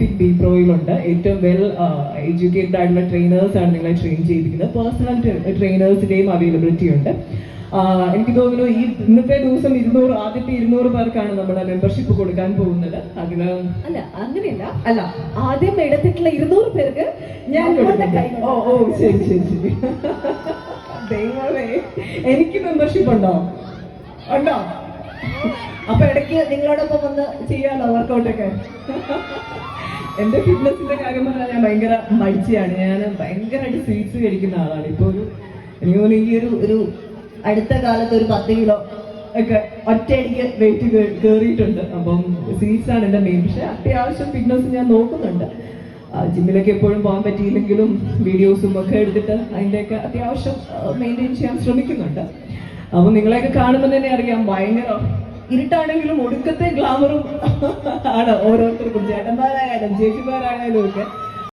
Scientific B പ്രോയിലുണ്ട് ഏറ്റവും well educated ആയിട്ടുള്ള trainers ആണ് നിങ്ങളെ ട്രെയിൻ ചെയ്തിരിക്കുന്നത്. പേഴ്സണൽ ട്രെയിനേഴ്സിന്റെയും അവൈലബിലിറ്റി ഉണ്ട്. എനിക്ക് തോന്നുന്നു ഈ ഇന്നത്തെ ദിവസം ഇരുന്നൂറ് ആദ്യത്തെ ഇരുന്നൂറ് പേർക്കാണ് നമ്മൾ മെമ്പർഷിപ്പ് കൊടുക്കാൻ പോകുന്നത്. അതിന് അല്ല അങ്ങനെയല്ല. അല്ല ആദ്യം എടുത്തിട്ടുള്ള ഇരുന്നൂറ് പേർക്ക് ഞാൻ ഓ ഓ ശരി ശരി ശരി. ദൈവമേ. എനിക്ക് മെമ്പർഷിപ്പ് ഉണ്ടോ? ഉണ്ടോ? അപ്പൊ ഇടയ്ക്ക് നിങ്ങളോടൊപ്പം വന്ന് ചെയ്യാലോ വർക്കൗട്ടൊക്കെ എന്റെ ഫിറ്റ്നസിന്റെ കാര്യം പറഞ്ഞാൽ ഞാൻ ഭയങ്കര മടിച്ചയാണ് ഞാൻ ഭയങ്കരമായിട്ട് സ്വീറ്റ്സ് കഴിക്കുന്ന ആളാണ്. ഇപ്പൊ ഒരു എനിക്ക് ഈ ഒരു ഒരു അടുത്ത കാലത്ത് ഒരു പത്ത് കിലോ ഒക്കെ ഒറ്റയടിക്ക് വെയിറ്റ് കയറിയിട്ടുണ്ട് അപ്പം സ്വീറ്റ്സ് ആണ് എന്റെ മെയിൻ പക്ഷെ അത്യാവശ്യം ഫിറ്റ്നസ് ഞാൻ നോക്കുന്നുണ്ട്. ജിമ്മിലൊക്കെ എപ്പോഴും പോകാൻ പറ്റിയില്ലെങ്കിലും വീഡിയോസും ഒക്കെ എടുത്തിട്ട് അതിന്റെയൊക്കെ അത്യാവശ്യം മെയിന്റെയിൻ ചെയ്യാൻ ശ്രമിക്കുന്നുണ്ട്. അപ്പം നിങ്ങളെയൊക്കെ കാണുമ്പോൾ തന്നെ അറിയാം ഭയങ്കര ഇരുട്ടാണെങ്കിലും ഒടുക്കത്തെ ഗ്ലാമറും ആണ് ഓരോരുത്തർക്കും. ചേട്ടന്മാരായാലും ചേച്ചിമാരായാലും ഒക്കെ.